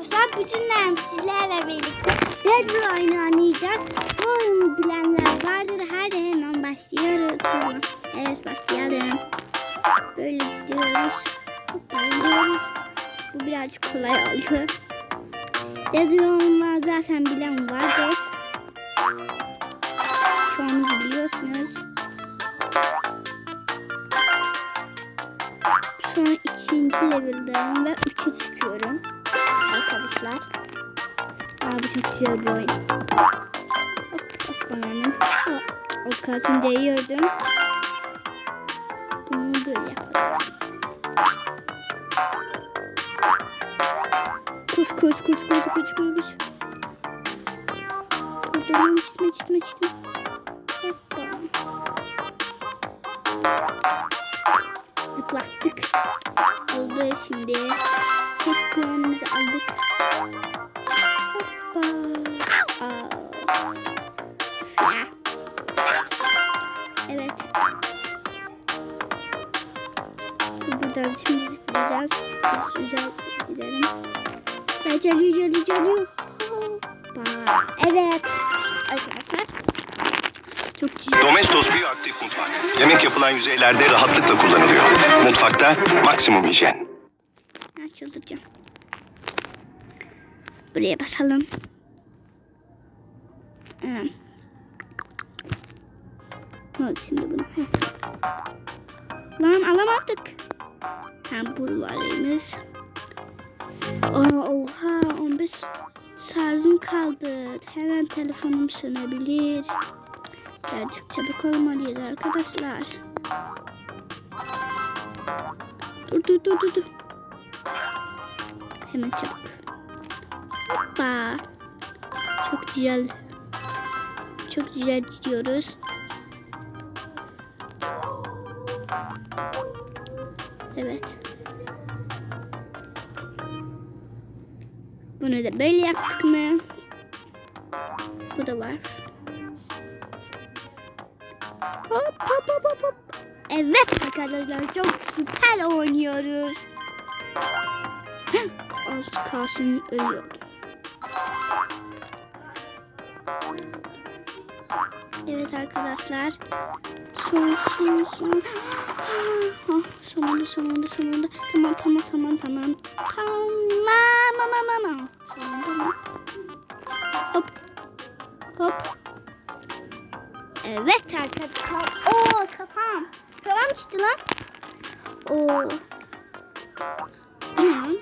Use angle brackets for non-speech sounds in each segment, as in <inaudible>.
Arkadaşlar bugün sizlerle birlikte Red oyunu oynayacağız. Bu oyunu bilenler vardır. Hadi hemen başlıyoruz. Tamam. Evet başlayalım. Böyle gidiyoruz. Gidiyoruz. Bu birazcık kolay oldu. Red oyunlar zaten bilen vardır. An biliyorsunuz. Şu ikinci level'dayım ve 3'e çıkıyorum. Arkadaşlar. Abi çok güzel bir oyun. Hop hop bananım. O kalsın değiyordum. Bunu böyle yaparız. Koş koş koş koş koş koş. Dur gitme gitme gitme. Hoppa. Zıplattık. Oldu şimdi. Evet. Buradan şimdi zıplayacağız. Güzel gidelim. Geliyor geliyor geliyor. Hoppa. Evet. Arkadaşlar. Çok güzel. Domestos biyoaktif mutfak. Yemek yapılan yüzeylerde rahatlıkla kullanılıyor. Mutfakta maksimum hijyen. Çıldıracağım. Buraya basalım. Ee, Oldu şimdi bunu? Lan alamadık. Ha bu varmış. Oha 15 şarjım kaldı. Hemen telefonum sönebilir. Birazcık çabuk olmalıyız arkadaşlar. Dur dur dur dur dur. Hemen çabuk. Hoppa. Çok güzel. Çok güzel gidiyoruz. Evet. Bunu da böyle yaptık mı? Bu da var. Hop hop hop hop hop. Evet arkadaşlar çok süper oynuyoruz. <gasps> Az kalsın ölüyordum. Evet arkadaşlar. Son son son. Sonunda sonunda. Tamam tamam tamam tamam. Tamam tamam tamam. Sonunda? Hop. Hop. Evet arkadaşlar. Oo kafam. Kafam çıktı lan. Oo. Hı.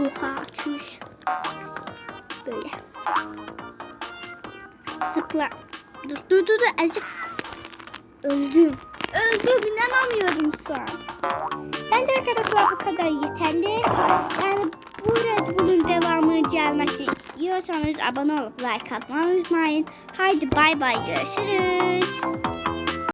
Oha çüş. Böyle. Zıpla. Dur dur dur azıcık. Öldüm. Öldüm inanamıyorum şu an. Bence arkadaşlar bu kadar yeterli. Yani bu Red Bull'un devamı gelmesi istiyorsanız abone olup like atmayı unutmayın. Haydi bay bay görüşürüz.